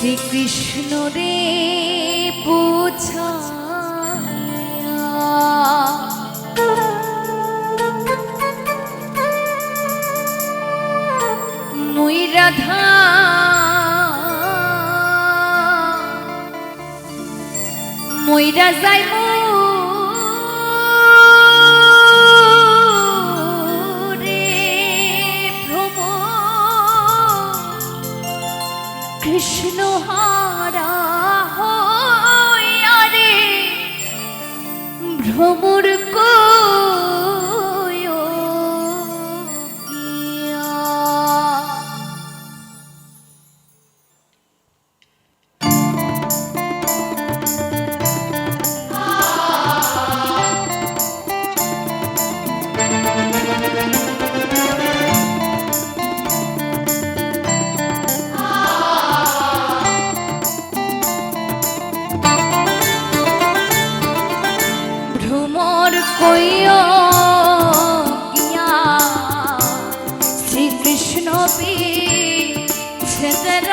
যে কৃষ্ণ রে পোছা মুই রাধা। মুই রাজাই মুই ভব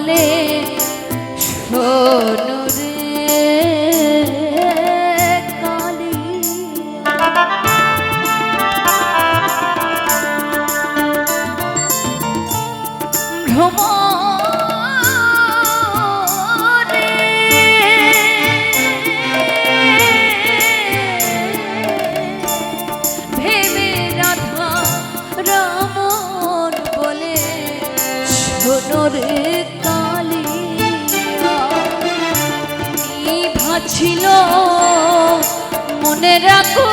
বলে কথা ছিল। মনে রাখো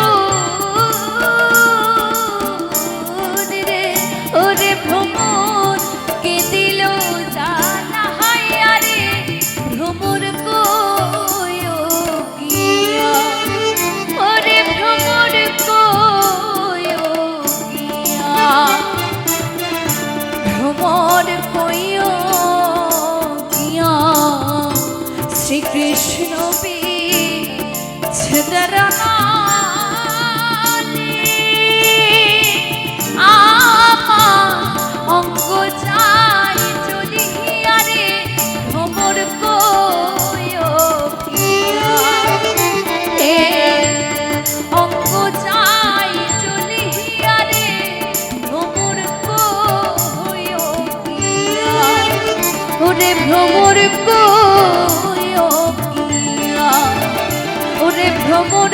ওরে ভ্রমর ওরে ভ্রমর